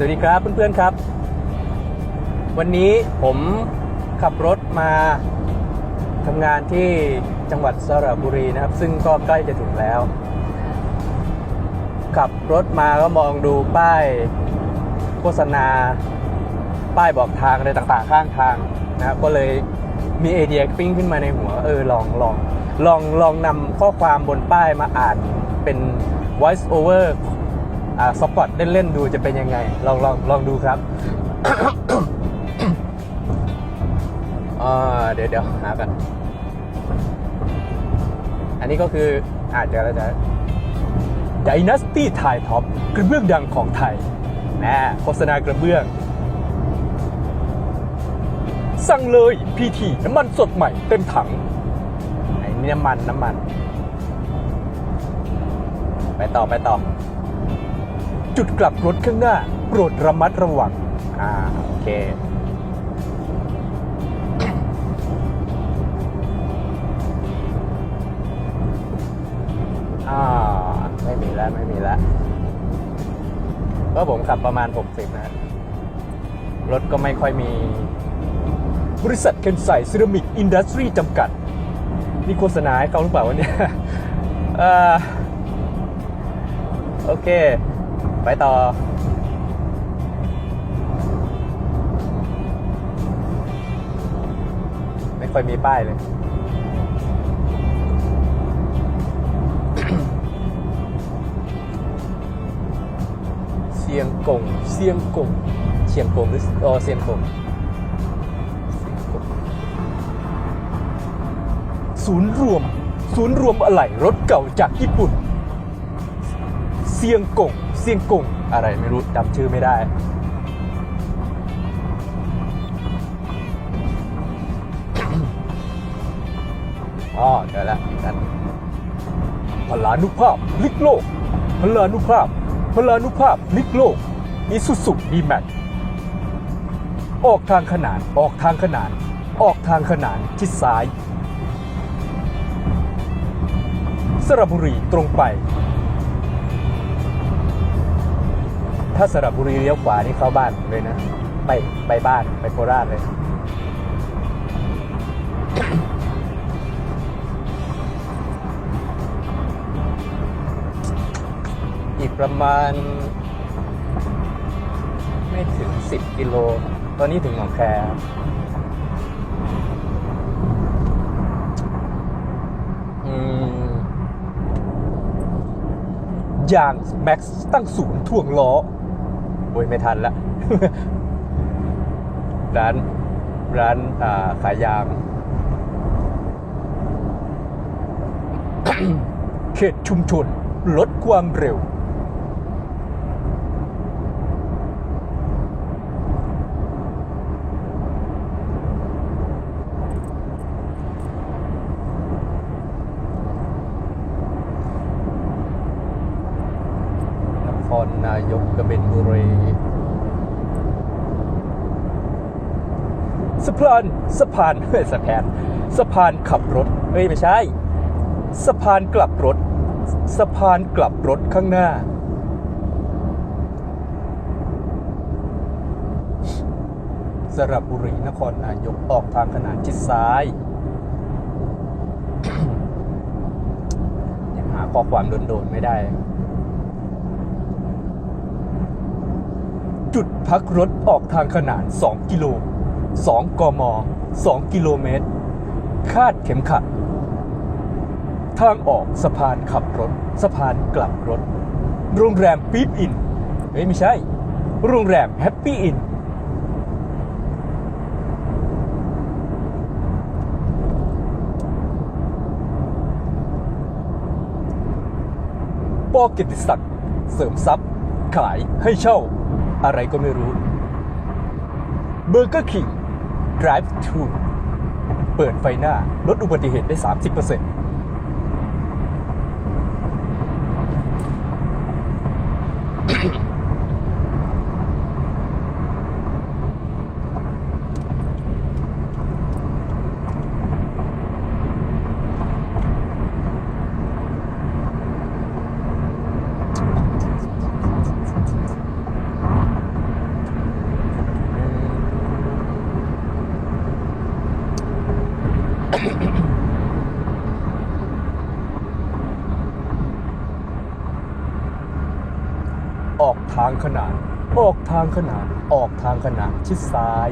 สวัสดีครับเพื่อนๆครับ วันนี้ผมขับรถมาทำงานที่จังหวัดสระบุรีนะครับ ซึ่งก็ใกล้จะถึงแล้ว ขับรถมาก็มองดูป้ายโฆษณา ป้ายบอกทางอะไรต่างๆ ข้างทางนะครับก็เลยมีไอเดียปิ้งขึ้นมาในหัว เออลองลองลองลองนำข้อความบนป้ายมาอ่านเป็น voice over สปอตเล่นๆดูจะเป็นยังไง ลองลองลองดูครับอ่าเดี๋ยวเดี๋ยวหากัน อันนี้ก็คืออาจจะแล้วจะ Dynasty Thai Top กระเบื้องดังของไทยนะโฆษณากระเบื้อง สั่งเลยพีทีน้ำมันสดใหม่เต็มถังไอ้นี่น้ำมันน้ำมัน ไปต่อไปต่อ จุดกลับรถข้างหน้า โปรดระมัดระวัง อ่า โอเค อ่า ไม่มีแล้ว ไม่มีแล้วก็ผมขับประมาณ 60 นะ รถก็ไม่ค่อยมี บริษัทเคนไซเซรามิกอินดัสทรีจำกัด นี่โฆษณาให้เขาหรือเปล่าวะเนี่ย อ่อโอเค ไปต่อ ไม่ค่อยมีป้ายเลยเซียงกงเซียงกงเชียงกงหรืออ๋อเซียงกงศูนย์รวม ศูนย์รวมอะไหล่รถเก่าจากญี่ปุ่น เซียงกง เซียงกงอะไรไม่รู้จำชื่อไม่ได้ อ๋อเจอแล้วกันพลานุภาพลิกโลกพลานุภาพพลานุภาพลิกโลกอีสุสุดีแม็กออกทางขนานออกทางขนาน ออกทางขนานชิดซ้าย สระบุรีตรงไป ถ้าสระบุรีเลี้ยวขวานี่เข้าบ้านเลยนะ ไปไปบ้านไปโคราชเลยอีกประมาณ ไม่ถึง 10 กิโล ตอนนี้ถึงหนองแครอืมยางแม็กซ์ตั้งศูนย์ถ่วงล้อ โอ้ยไม่ทันละ ร้านร้านาขายยางเขตชุมชนลดความเร็ว นครนายกกระเบนบุรีสะพานสะพานเฮ้ยสะพานสะพานขับรถเฮ้ยไม่ใช่ สะพานกลับรถ สะพานกลับรถข้างหน้า สระบุรีนครนายกออกทางขนานชิดซ้ายยังหาข้อความโดนๆไม่ได้ จุดพักรถออกทางขนาน 2 กิโล 2 กม 2 กิโลเมตร คาดเข็มขัด ทางออกสะพานขับรถ สะพานกลับรถ โรงแรมปี๊บอิน เฮ้ย ไม่ใช่ โรงแรมแฮปปี้อิน ปอเกติศักดิ์เสริมทรัพย์ ขายให้เช่า อะไรก็ไม่รู้เบอร์เกอร์คิง drive thru เปิดไฟหน้า ลดอุบัติเหตุได้ 30% ออกทางขนานออกทางขนานออกทางขนานชิดซ้าย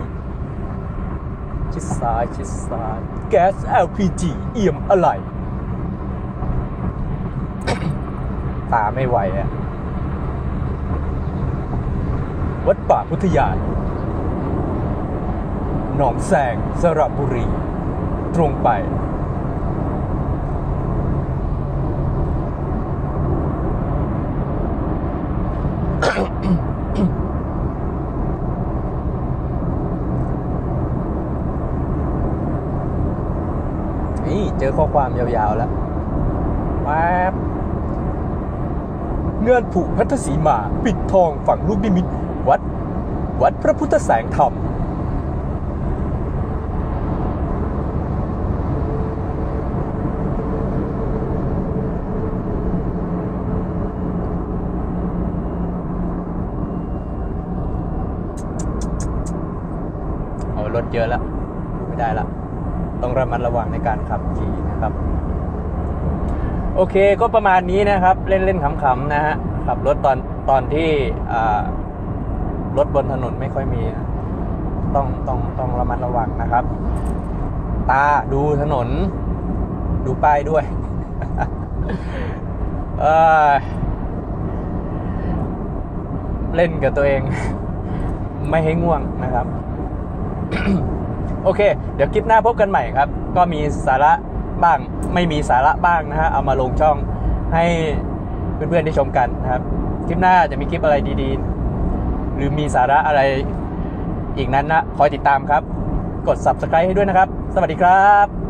ชิดซ้ายชิดซ้าย แก๊ส LPG เอี่ยมอะไหล่ตาไม่ไหวอะวัดป่าพุทธยานหนองแสงสระบุรี ตรงไป นี่เจอข้อความยาวๆแล้วแป๊บเงื่อนผูกพัทธสีมาปิดทองฝั่งลูกนิมิตวัด วัดพระพุทธแสงธรรม เอารถเยอะแล้ว ไม่ได้ละ ต้องระมัดระวังในการขับขี่นะครับ โอเคก็ประมาณนี้นะครับ เล่นเล่นๆขำๆนะฮะขับรถตอนตอนที่รถบนถนนไม่ค่อยมี ต้องต้องต้องระมัดระวังนะครับ ตาดูถนน ดูป้ายด้วยเเล่นกับตัวเอง ไม่ให้ง่วงนะครับ โอเค เดี๋ยวคลิปหน้าพบกันใหม่ครับ ก็มีสาระบ้างไม่มีสาระบ้างนะฮะเอามาลงช่องให้เพื่อนๆได้ชมกันนะครับคลิปหน้าจะมีคลิปอะไรดีๆ หรือมีสาระอะไรอีกนั้นนะคอยติดตามครับ กด subscribe ให้ด้วยนะครับ สวัสดีครับ